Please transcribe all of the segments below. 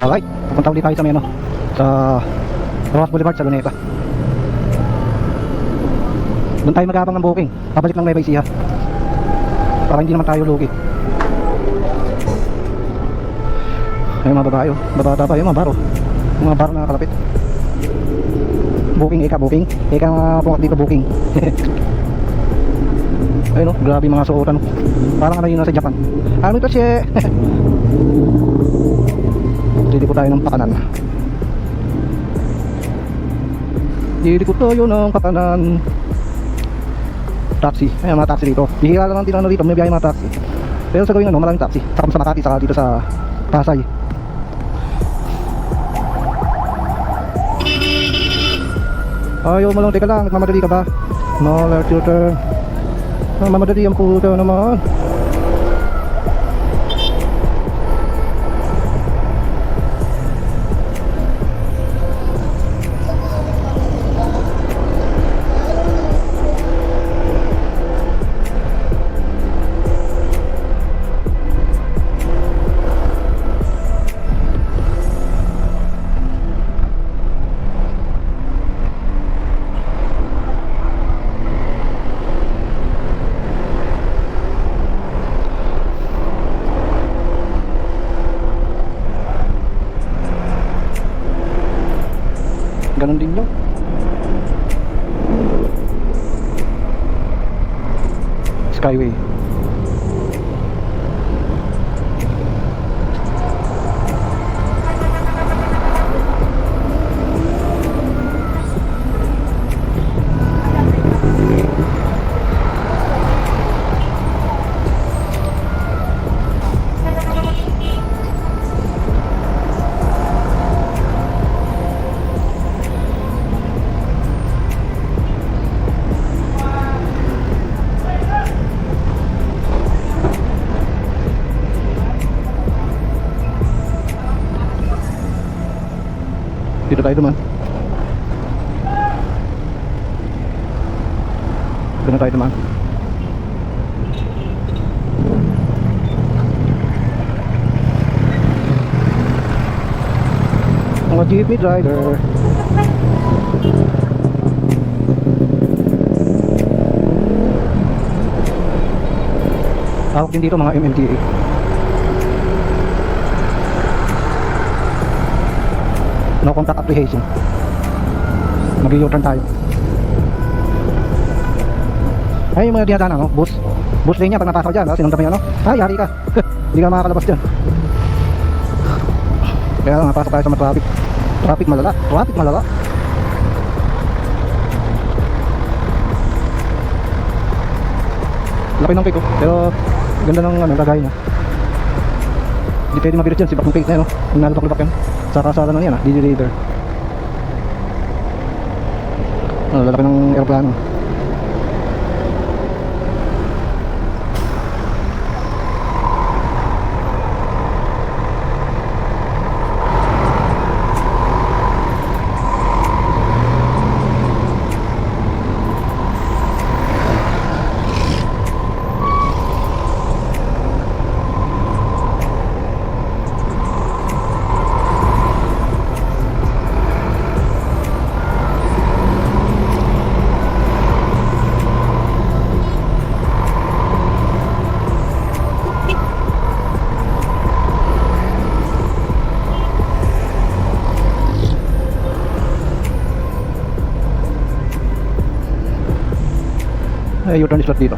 Alright, pupunta ulit tayo sa may ano, sa Rojas Boulevard sa Luneta. Doon tayo magabang ng booking. Pabalik lang Nueva Ecija. Para hindi naman tayo lugi. Ayun mga babae, oh. babata pa, yung mga baro. Mga baro na kalapit. Booking, ika, booking. Ika nga pungat dito, booking. Ayun oh, grabe mga suotan. oh. Parang ano yun nasa Japan. Ano ito siya? Dili ko tayo ng pakanan. Dili ko tayo ng pakanan. Taxi. Ayan mga taxi dito. Bihira lang din ano dito. May biyahe mga taxi. Pero sa gawin ano, maraming taxi. Saka sa Makati, saka dito sa Pasay. Ayaw mo lang, teka lang, nagmamadali ka ba? No, left your turn. Nagmamadali ang puta naman. sounding Dito na tayo duman. Mga jeepney driver. Tawag din dito mga MMDA. No contact application. Mag-u-turn tayo. Ay, yung mga dinadaanan, no? Bus. Bus lane niya, pag natakaw dyan, sinundan mo yan, no? Ay, yari ka. Hindi ka makakalabas dyan. Kaya nga, pasok tayo sa mga traffic. Traffic malala. Traffic malala. Laki ng cake, oh. Pero, ganda ng ano, lagay niya. Hindi pwede mabirit dyan, sibak ng cake na yan, no? Kung nalubak-lubak yan. Sa kasada na yan, ah. DJ Raider. Ano, lalaki ng aeroplano. U-turn slot dito.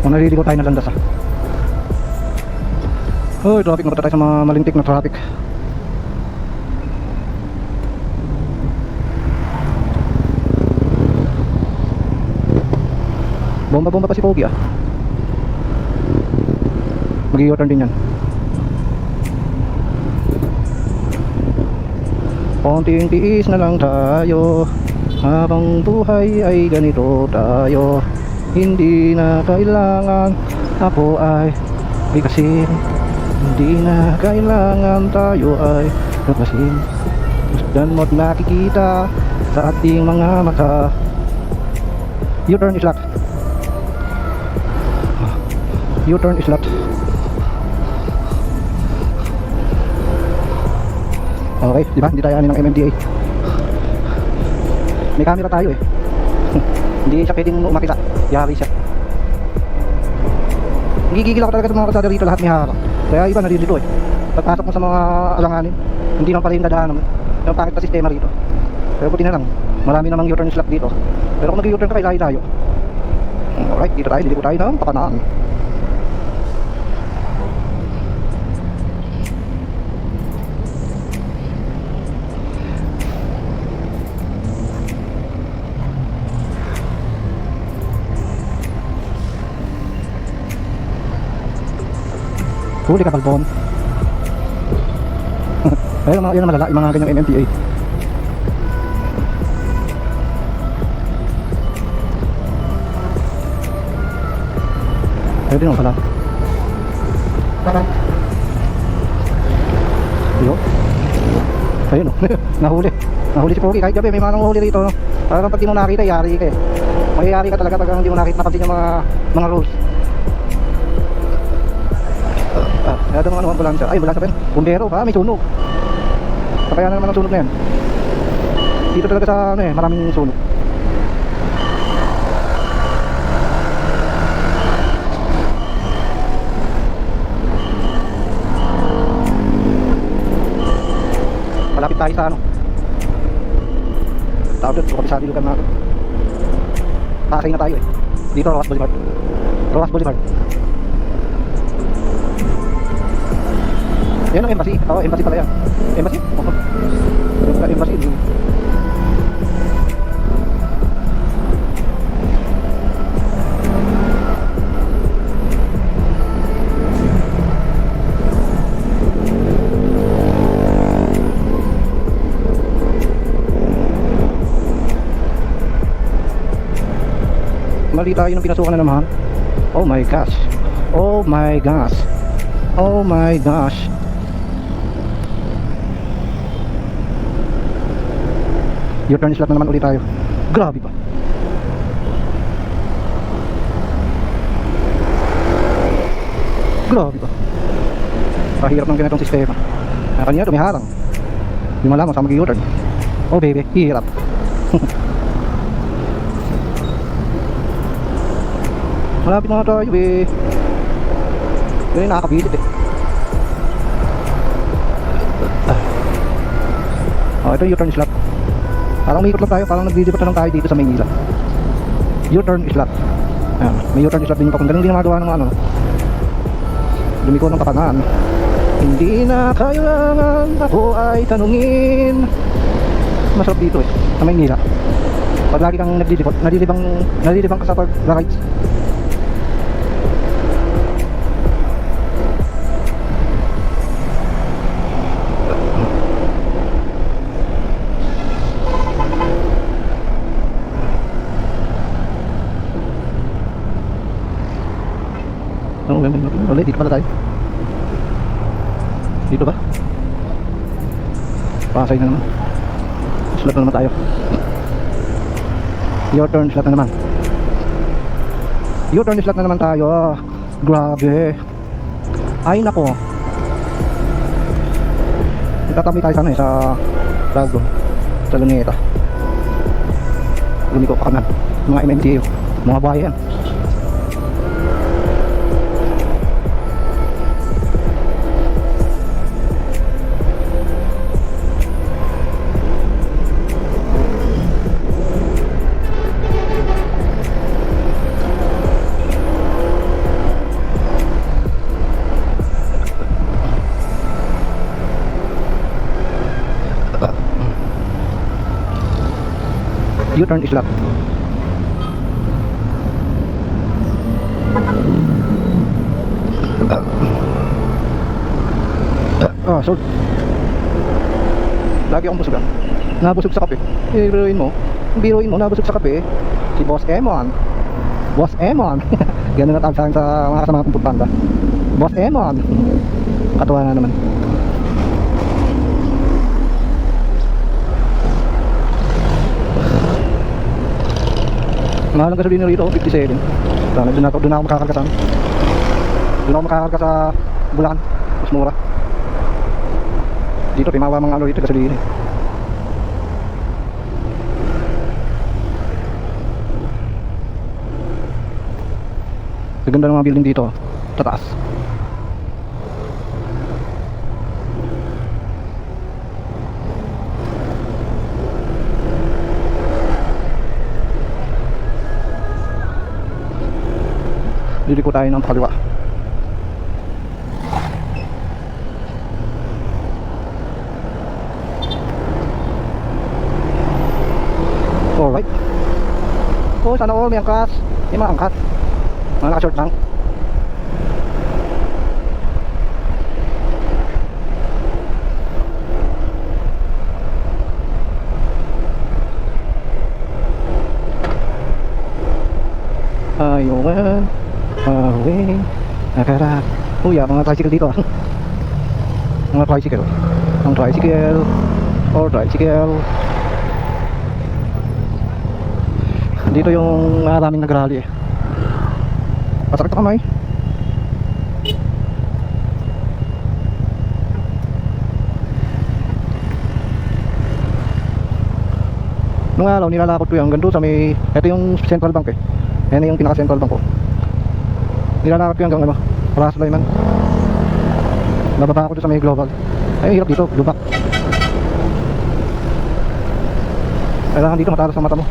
Kung naliligo tayo ng landas ah. Hoy, traffic. Napunta tayo sa mga malintik na traffic. Bomba-bomba pa si Pogi ah. Mag-u-turn din yan. Konting tiis na lang tayo habang buhay ay ganito tayo. Hindi na kailangan. Ako ay bigkasin. Hindi na kailangan tayo ay Kapasin Masdan mo't nakikita Sa ating mga mata. U-turn is locked U-turn is locked Okay, di ba? Hindi tayo ani ng MMDA may camera tayo eh. Hindi siya pwedeng umakita. Yari siya. Gigigil ako talaga sa mga kasada rito lahat may harap. Kaya iba naririto eh. Pagpasok mo sa mga alanganin, hindi naman pala yung dadaanan mo. Yung pangit na sistema rito. Pero buti na lang, marami namang U-turn slot dito. Pero kung nag-U-turn ka, kailangan tayo. Alright, dito tayo, dito tayo ng pakanaan. Huli ka balbon. Ayun, mga, yun ang malala, yung mga ganyang MMTA. Ayun din mo pala. Ayun. Ayun o. Nahuli. Nahuli si Pogi. Kahit gabi may mga nanguhuli rito. No? Parang pag di mo nakita, yari ka eh. Mayayari ka talaga pag hindi mo nakita napansin yung mga mga rules. Ah, kaya doon ano ambulansya. Ay, ambulansya pa yun. Bumbero pa, may sunog. Kaya na naman ang sunog na yan. Dito talaga sa ano eh, maraming sunog. Malapit tayo sa ano. Tawag doon, sa kabisado lugar natin. Pasay na tayo eh. Dito, Rojas Boulevard. Rojas Boulevard. Yan ang embassy. Oo, embassy pala yan. Embassy? Oo. Pala embassy. Mali tayo ng pinasukan na naman. Oh my gosh. Oh my gosh. Oh my gosh. U-turn slot na naman ulit tayo. Grabe pa. Grabe pa. Pahirap ng ganitong sistema. Ah, kanina tumiharang. Yung malamang sa mag-U-turn. Oh baby, hirap. Malapit na tayo. Yun yung nakakabisit eh. Oh, ito U-turn slot. Parang may ikot lang tayo, parang nagdidipot lang tayo dito sa Maynila. U-turn slot. Ayan, may U-turn slot din pa kung ganun din magawa ng ano. Lumiko ng kapanaan. Hindi na kailangan ako ay tanungin. Masarap dito eh, sa Maynila. Pag lagi kang nagdidipot, nalilibang, nalilibang ka sa pag-rides. Ulit, dito pala tayo. Dito ba? Pasay na naman. Slot na naman tayo. Your turn slot na naman. Your turn slot na naman tayo. Grabe. Ay nako. Nagtatabi tayo sa ano eh, sa tawag. Sa Luneta. Lumiko pa kanan. Mga MMTU. Mga bayan. U-turn is locked. Ah, sold. Lagi akong busog ah. Nabusog sa kape. Biruin mo. Biruin mo, nabusog sa kape. Si Boss Emon. Boss Emon. Ganun na tawag sa mga kasama kong pagpanda. Boss Emon. Katuwa na naman. Mahal ang gasolina rito, 57. Sana doon ako, doon ako makakarga sa. Doon ako makakarga sa Bulacan. Mas mura. Dito, pimawa mga ano dito kasi din. Gaganda ng mga building dito. Tataas. Liliko tayo ng pakaliwa. Alright. Oh, sana all may angkas. May mga angkas. Mga naka-short lang. Ayungan. Away. Nakara. Oh, yeah, mga tricycle dito ah. mga tricycle. Ang tricycle. Or tricycle. Dito yung maraming nagrally eh. Pasakit ka kamay. Nung araw, nilalakot ko. Hanggang doon sa may... Ito yung central bank eh. Yan yung pinaka-central bank ko. Nilalakot ko hanggang ano. Para sa Layman. Nababa ako sa may global. Ay, hirap dito. Lubak. Kailangan dito matalas ang mata mo.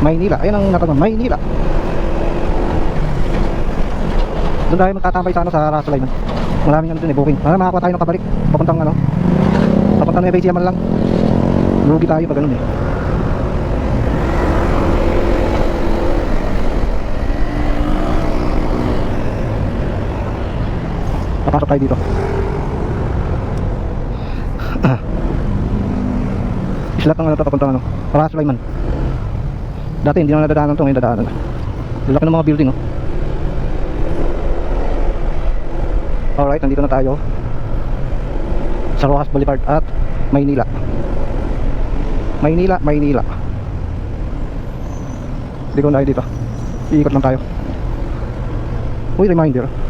Maynila. Ayan ang natanong. Maynila. Doon tayo magtatambay sa ano sa Rasulay man. Maraming ano doon eh booking. Para makakuha tayo ng kabalik. Papuntang ano. Papuntang Nueva Ecija man lang. Lugi tayo pag ganun eh. Papasok tayo dito. Islat ng ano to papuntang ano. Rasulay man. Dati hindi na nadadaanan to, ngayon dadaanan. Lalaki ng mga building oh. Alright, nandito na tayo sa Rojas Boulevard at Maynila. Maynila, Maynila. Hindi ko na dito. Iikot lang tayo. Uy, reminder.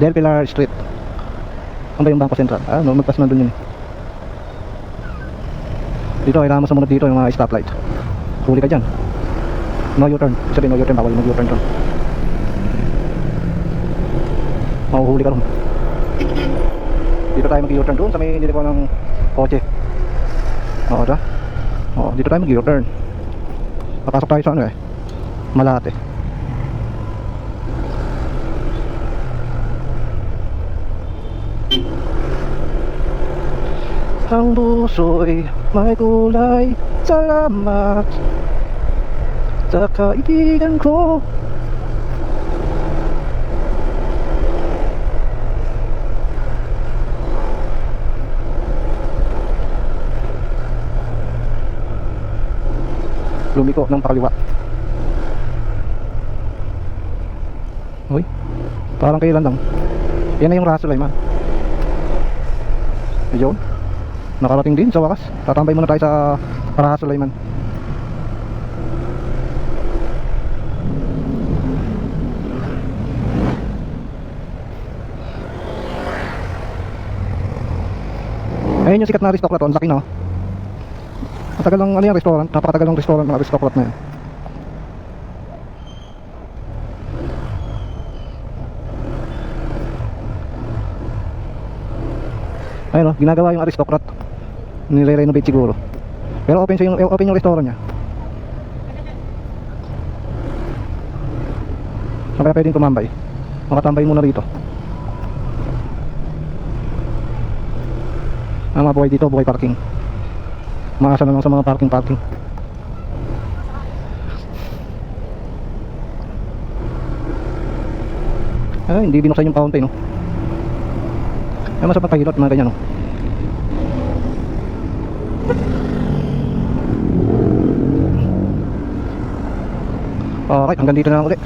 Del Pilar Street. Ano ba yung Bangko Sentral? Ah, no, magpas na doon yun eh. Dito, kailangan mo sumunod dito yung mga stoplight. Huli ka dyan. No U-turn. Sabihin no U-turn, bawal mag U-turn doon. Mahuhuli ka ron. Dito tayo mag U-turn doon sa may nilikuan ng kotse. Oo, da? Oo, dito tayo mag U-turn. Papasok tayo sa ano eh. Malate. Ang puso'y may kulay. Salamat Sa kaibigan ko. Lumiko ng pakaliwa. Uy Parang kailan lang. Yan na yung raso man Ayun Nakarating din sa wakas. Tatambay muna tayo sa Paraha Sulaiman. Ayun yung sikat na aristocrat, ang laki na. oh. Matagal lang ano yung restaurant, napakatagal ng restaurant ng aristocrat na yan. Ayun oh, ginagawa yung aristocrat. Nire-renovate siguro. Pero open yung open yung restaurant niya. Saan kaya pwedeng tumambay? Makatambay muna rito. Ang mga buhay dito, buhay parking. Maasa na lang sa mga parking parking. Ah, hindi binuksan yung fountain, no? Ay, masarap pahilot, mga ganyan, no? Alright, hanggang dito na lang ulit.